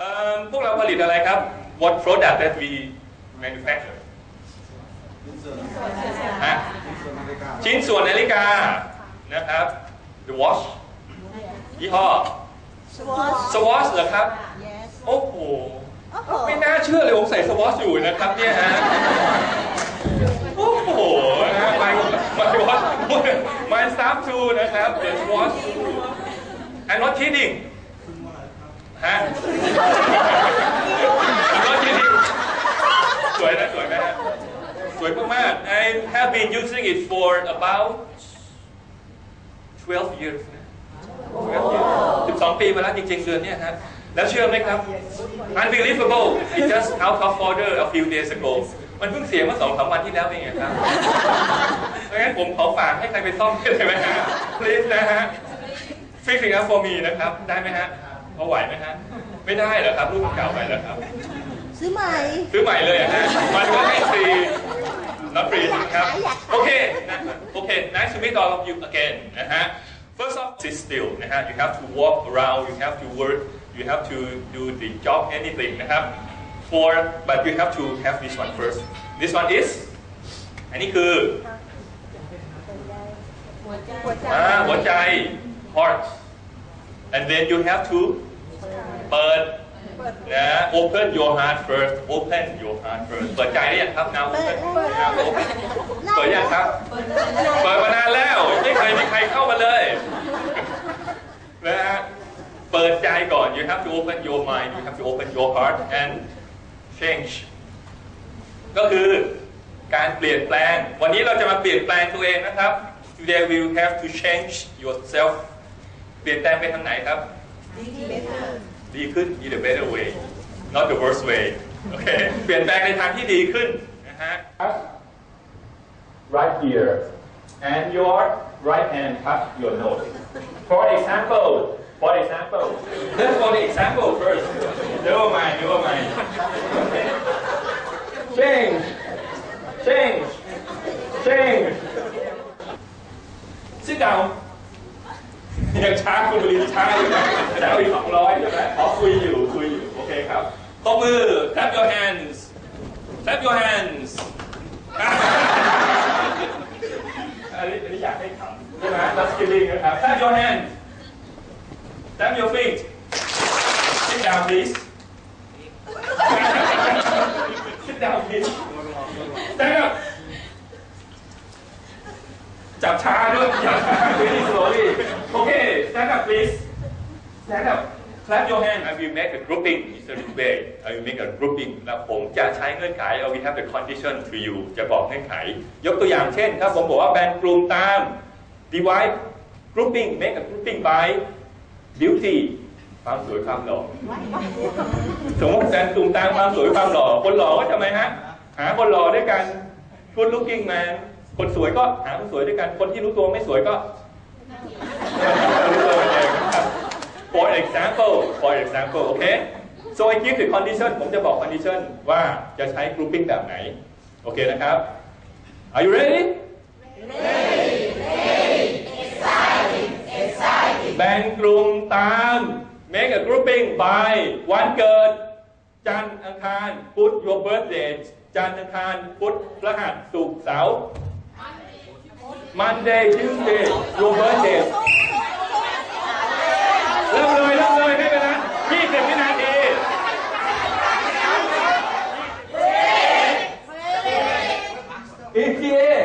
เอิ่มพวกเราผลิตอะไรครับ What product that we manufacture ฮะชิ้นส่วนนาฬิกานะครับ The watch ยี่ห้อ Swatch เหรอครับ โอ้โห ไม่น่าเชื่อเลยผมใส่สวอชอยู่นะครับเนี่ยฮะ โอ้โหนะฮะ my my watch my staff too นะครับ the swatch I'm not kidding ฮะสวยนะสวยไหมฮะสวยมากๆ I have been using it for about 12 years นะ12 years 12 ปีมาแล้วจริงๆ เดือนนี้ฮะแล้วเชื่อไหมครับ unbelievable it just out of order a few days ago มันเพิ่งเสียเมื่อสองสามวันที่แล้วเองครับเพราะงั้นผมขอฝากให้ใครไปซ่อมได้ไหมฮะ please นะฮะ fix it up for me นะครับ ได้ไหมฮะ อไหวไหมฮะ ไม่ได้เหรอครับ รูปมันเก่าไปแล้วครับ ซื้อใหม่ ซื้อใหม่เลยอะฮะมันก็ให้ฟรีรับฟรีครับ โอเคนะโอเค nice to meet all of you again นะฮะ first off sit still นะฮะ you have to walk around you have to work you have to do the job anything นะครับ for but you have to have this one first this one is อันนี้คืออ่าหัวใจ heart and then you have to เปิดนะ open your heart first open your heart first เปิดใจได้ยังครับ now เปิด open แล้ว now open เปิดยังครับ เปิดมานานแล้วไม่เคยมีใครเข้ามาเลยนะฮะเปิดใจก่อน you have to open your mind you have to open your heart and change ก็คือการเปลี่ยนแปลง วันนี้เราจะมาเปลี่ยนแปลงตัวเองนะครับ today we will have to change yourself เปลี่ยนแปลงไปทางไหนครับ ดีขึ้น in a better way not the worst way โอเค เปลี่ยนแปลงในทางที่ดีขึ้นนะฮะ right here and your right hand touch your nose for example for example let's for the example first never mind never mind okay. clap your hand I will make a grouping in certain way I will make a grouping แล้วผมจะใช้เงื่อนไข I will have the condition to you จะบอกเงื่อนไข ยกตัวอย่างเช่น ถ้าผมบอกว่าแบ่งกลุ่มตาม divide grouping make a grouping by beauty ความสวยความหล่อ สมมติแบ่งกลุ่มตามความสวยความหล่อ คนหล่อก็จะไหมฮะ หาคนหล่อด้วยกัน good looking man คนสวยก็หาคนสวยด้วยกัน คนที่รู้ตัวไม่สวยก็ for example for example okay so I give the condition ผมจะบอก condition ว่าจะใช้ grouping แบบไหน โอเคนะครับ are you ready Ready, ready Exciting, exciting แบ่งกลุ่มตาม make a grouping by วันเกิด จันทร์อังคารพุธ your birthday จันทร์อังคารพุธพฤหัสศุกร์เสาร์ Monday Tuesday your birthday 20วินาที ETA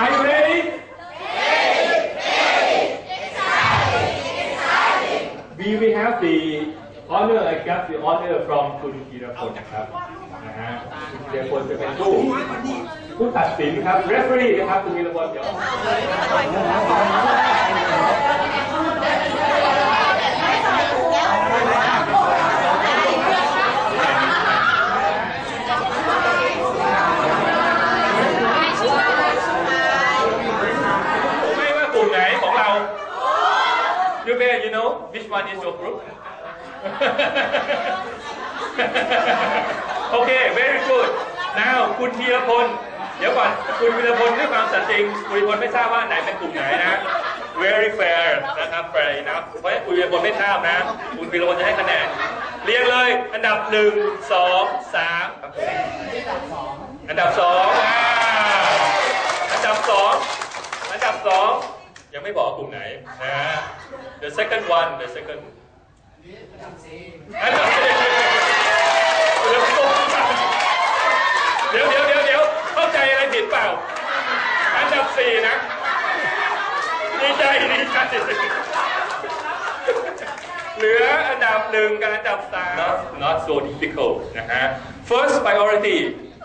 Are you ready? We will have the honor I got the honor from คุณธีรพลนะครับนะฮะคุณธีรพลจะเป็นผู้ ู้ตัดสินครับเรฟรีนะครับคุณมีระบนเดี๋ยวไม่ว่ากลุ่มไหนของเรา You may you know which one is your group โอเค very good now คุณธีรพล เดี๋ยวก่อนคุณธีรพลด้วยความสัตย์จริงคุณธีรพลไม่ทราบว่าไหนเป็นกลุ่มไหนนะ very fair นะครับไปนะเพราะคุณวีรพลไม่ข้ามนะ คุณวีรพลจะให้คะแนนเรียงเลย อันดับหนึ่งสองสามอันดับสองอันดับสองอันดับสองยังไม่บอกกลุ่มไหนนะ the second one the second อันดับสี่เดี๋ยวเดี๋ยวเดี๋ยวเดี๋ยว อะไรผิดเปล่า อันดับสี่นะ ดีใจดีใจเหลืออันดับหนึ่งกับอันดับสาม not not so difficult นะฮะ first priority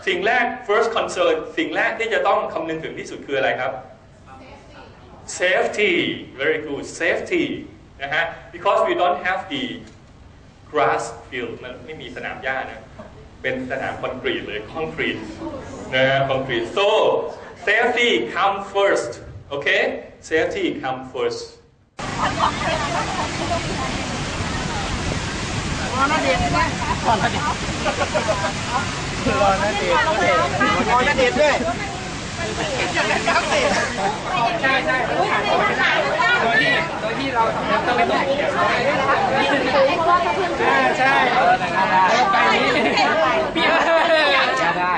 สิ่งแรก first concern สิ่งแรกที่จะต้องคำนึงถึงที่สุดคืออะไรครับ safety very good safety นะฮะ because we don't have the grass field มันไม่มีสนามหญ้านะ เป็นสนามคอนกรีตเลยคอนกรีตนะฮะคอนกรีต so safety come first okay safety come first รอนาเดชน์รอนาเดชน์ด้วยใช่ใช่ โดยที่โดยที่เราสองคนต้องไม่ต้องเขียนไว้อ่าใช่ไปนี้พี่เอ้ยจะได้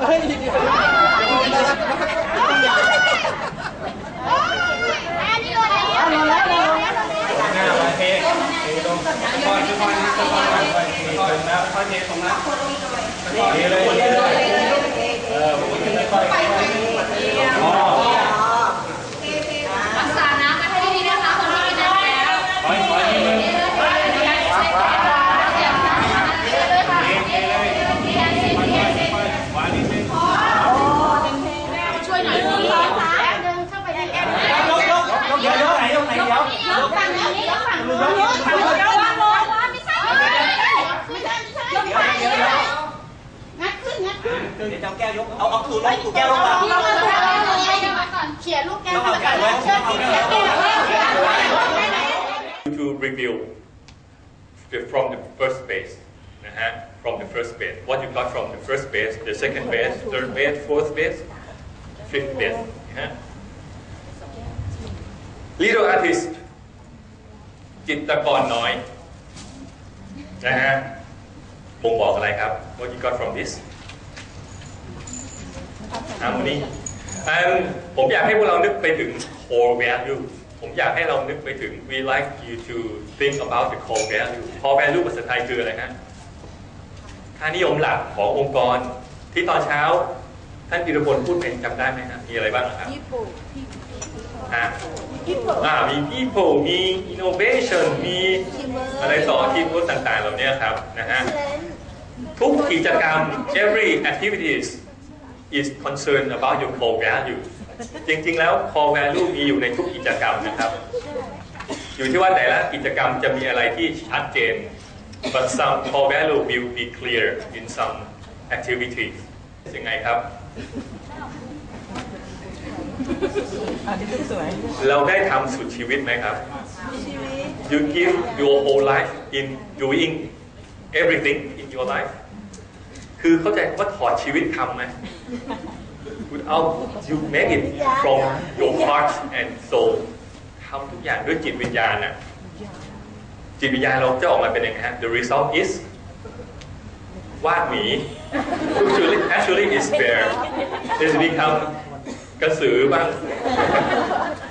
เฮ้ยกษาน้ำกันให้ดีๆนะคะคนที่กินน้ำแล้วช่วยหน่อยสิแป๊บนึงเข้าไปในแอป ยกยกยกเดี๋ยวยกไหนยกไหนเดี๋ยวย กฝั่งนี้ยกฝั่งนู้นยกฝั่งนู้นยกฝั่งนู้นไม่ใช่ไม่ใช่ไม่ใช่ไม่ใช่ยกฝั่งนี้งัดขึ้นงัดขึ้น เดี๋ยวจะเอาแก้วยก เอาเอาตูดลงตูดแก้วลงมาพี่เรามาก่อนเขี่ยลูกแก้วมาก่อนเชิญเขียลูกแก้ว to review from the first base นะฮะ from the first base what you got from the first base the second base third base fourth base fifth base นะฮะ little artist จิตรกรน้อยนะฮะบ่งบอกอะไรครับ what you got from this harmony อันผมอยากให้พวกเรานึกไปถึง core value ผมอยากให้เรานึกไปถึง we like you to think about the core value core value ภาษาไทยคืออะไรฮะค่านิยมหลักขององค์กรที่ตอนเช้า ท่านธีรพลพูดเป็นจำได้ไหมครับมีอะไรบ้างครับอะอ่ามี people มี innovation มีอะไรต่อทีมวุฒิต่างๆ เหล่านี้ครับนะฮะทุกกิจกรรม every activities is concerned about your core value จริงๆแล้ว core value มีอยู่ในทุกกิจกรรมนะครับ อยู่ที่ว่าแต่ละกิจกรรมจะมีอะไรที่ชัดเจน but some core value will be clear in some activities ยังไงครับ เราได้ทำสุดชีวิตไหมครับ you give your whole life in doing everything in your life คือเข้าใจว่าถอดชีวิตทำไหม without you make it from your heart and soul ทำทุกอย่างด้วยจิตวิญญาณน่ะจิตวิญญาณเราจะออกมาเป็นยังไงฮะ the result is วาดหมี actually actually is bear is become กระสือบ้าง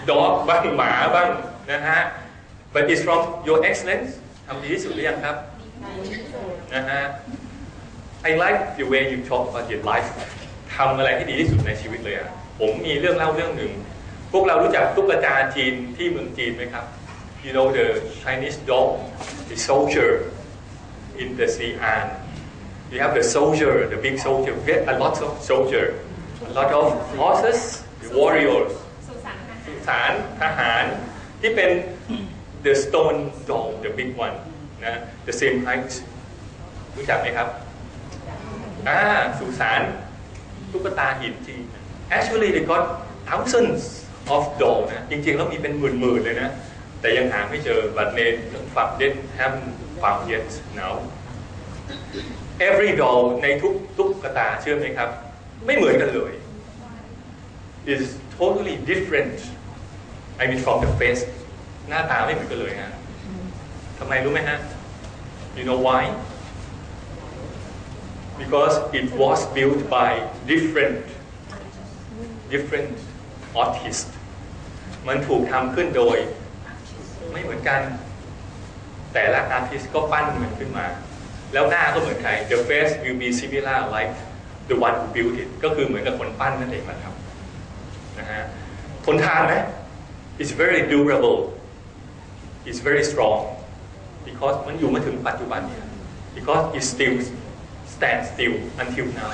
dog บ้างหมาบ้างนะฮะ but it's from your excellence ทำดีที่สุดหรือยังครับนะฮะ I like the way you talk about your life ทำอะไรที่ดีที่สุดในชีวิตเลยอะผมมีเรื่องเล่าเรื่องหนึ่ง พวกเรารู้จักตุ๊กตาจีนที่เมืองจีนไหมครับ You know the Chinese doll the soldier in the Xi'an You have the soldier the big soldier we have a lot of soldier a lot of horses the warriors สุสานทหารที่เป็น the stone doll the big one นะ the same height รู้จักไหมครับ อ่าสุสานตุ๊กตาหินจีน actually they got thousands of doll นะจริงๆแล้วมีเป็นหมื่นๆเลยนะ แต่ยังหาไม่เจอ but they didn't have found yet now every doll ในทุกตุ๊กกตาเชื่อไหมครับ ไม่เหมือนกันเลย is totally different I mean from the face หน้าตาไม่เหมือนกันเลยฮะทำไมรู้ไหมฮะ you know why because it was built by different different artists มันถูกทำขึ้นโดยไม่เหมือนกัน แต่ละอาร์ติสก็ปั้นมันขึ้นมา แล้วหน้าก็เหมือนใคร the face will be similar like the one who built it ก็คือเหมือนกับคนปั้นนั่นเองนะครับนะฮะทนทานไหม it's very durable it's very strong because มันอยู่มาถึงปัจจุบันเนี่ย because it still Standstill until now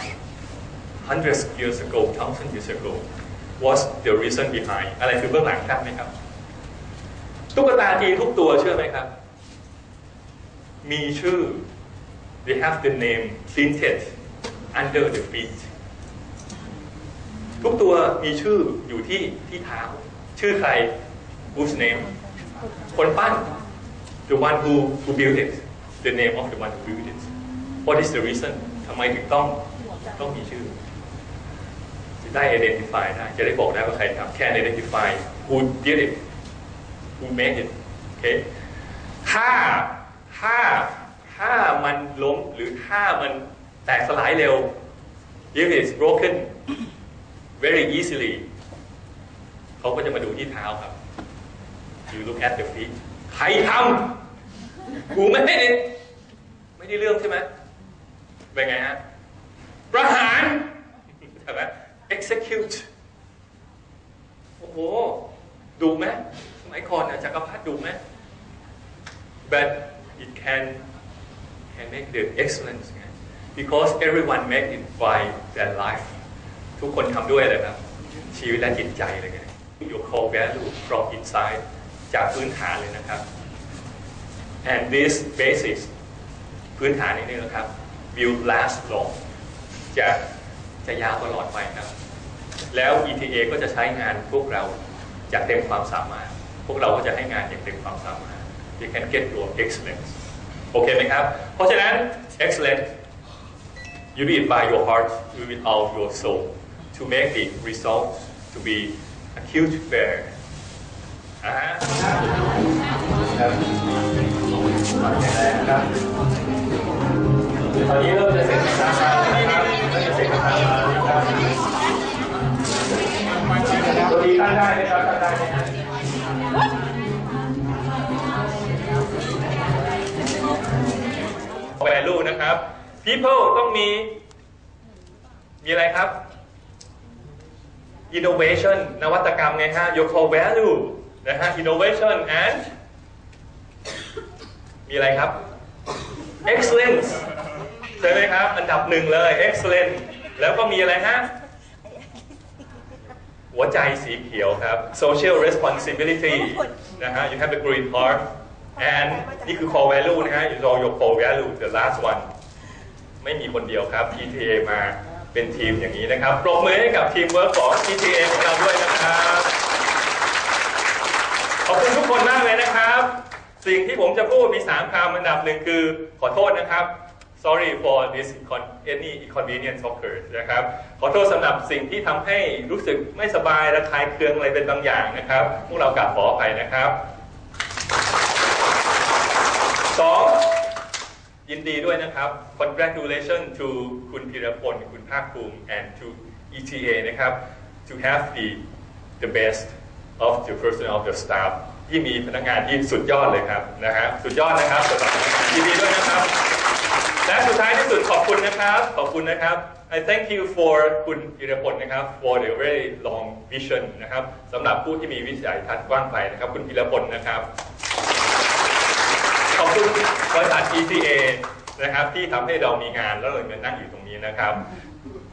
hundreds of years ago thousand years ago what's the reason behind อะไรคือเบื้องหลังครับไหมครับ ตุ๊กตาจีนทุกตัวเชื่อไหมครับ มีชื่อ they have the name printed under the feet ทุกตัวมีชื่ออยู่ที่ที่เท้า ชื่อใคร whose name คนปั้น the one who who built it the name of the one who built it what is the reason ทำไมถึงต้องต้องมีชื่อ จะได้ identify ได้ จะได้บอกได้ว่าใครทำ can identify who did it who made it โอเคถ้าถ้าถ้ามันล้มหรือถ้ามันแตกสลายเร็ว if it's broken very easily เขาก็จะมาดูที่เท้าครับ you look at the feet ใครทำกูไม่ได้ไม่ได้เรื่องใช่ไหม เป็นไงฮะ ประหารใช่ไหม execute โอ้โห ดูไหมสมัยก่อนนะจักรพรรดิดูไหม but it can can make the excellence ไง because everyone make it by their life ทุกคนทำด้วยเลยครับ ชีวิตและจิตใจเลยไง your core value from inside จากพื้นฐานเลยนะครับ and this basis พื้นฐานนี้นะครับ will last long จะจะยาวตลอดไปครับ แล้ว ETA ก็จะใช้งานพวกเราจากเต็มความสามารถ พวกเราก็จะให้งานอย่างเต็มความสามารถ you can get your excellence โอเคไหมครับ เพราะฉะนั้น excellence you do it by your heart you do it out your soul to make the result to be acute fair อ่าฮะครับครับ ตอนนี้เริ่มจะเสร็จนะครับเริ่มจะเสร็จนะครับตัวนี้ตั้งได้ไหมครับตั้งได้ไหมฮะ value นะครับ people ต้องมี มีอะไรครับ innovation นวัตกรรมไงฮะ your core value นะฮะ innovation and มีอะไรครับ excellence ใช่ไหมครับ อันดับหนึ่งเลย excellent แล้วก็มีอะไรฮะ หัวใจสีเขียวครับ social responsibility นะฮะ you have the green heart and นี่คือ core value นะฮะ is all your core value the last one ไม่มีคนเดียวครับ PTA มาเป็นทีมอย่างนี้นะครับ ปรบมือให้กับทีมเวิร์กของ PTA ของเราด้วยนะครับ ขอบคุณทุกคนมากเลยนะครับ สิ่งที่ผมจะพูดมี3คำอันดับหนึ่งคือขอโทษนะครับ sorry for this incon- any inconvenience occurred นะครับ ขอโทษสำหรับสิ่งที่ทำให้รู้สึกไม่สบายระคายเคืองอะไรเป็นบางอย่างนะครับ พวกเรากราบขออภัยนะครับสองยินดีด้วยนะครับ congratulations to คุณพีรพล คุณภาคภูมิ and to ETA นะครับ to have the the best of the person of the staff ที่มีพนักงานที่สุดยอดเลยครับนะฮะสุดยอดนะครับสำหรับพนักงานยินดีด้วยนะครับและสุดท้ายที่สุดขอบคุณนะครับขอบคุณนะครับ I thank you for คุณพีรพลนะครับ for the very long vision นะครับสำหรับผู้ที่มีวิสัยทัศน์กว้างไกลนะครับ คุณพีรพลนะครับขอบคุณบริษัท ECA นะครับที่ทำให้เรามีงานแล้วเรามานั่งอยู่ตรงนี้นะครับ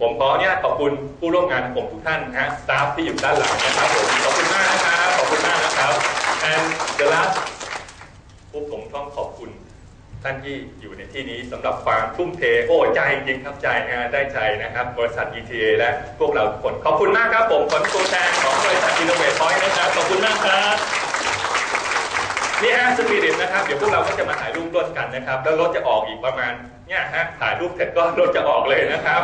ผมขออนุญาตขอบคุณผู้ร่วมงานของผมทุกท่านนะฮะสตาฟที่อยู่ด้านหลังนะครับผมขอบคุณมากนะครับขอบคุณมากนะครับ and the last พวกผมต้องขอบคุณท่านที่อยู่ในที่นี้สำหรับความทุ่มเทโอ้ใจจริงครับใจนะฮะได้ใจนะครับ บริษัท ETA และพวกเราทุกคนขอบคุณมากครับผมขอเป็นตัวแทนของบริษัท Innovate Point นะครับขอบคุณมากครับนี่ฮะสปีริตนะครับเดี๋ยวพวกเราก็จะมาถ่ายรูปร่วมกันนะครับ แล้วรถจะออกอีกประมาณเนี่ยฮะถ่ายรูปเสร็จก็รถจะออกเลยนะครับ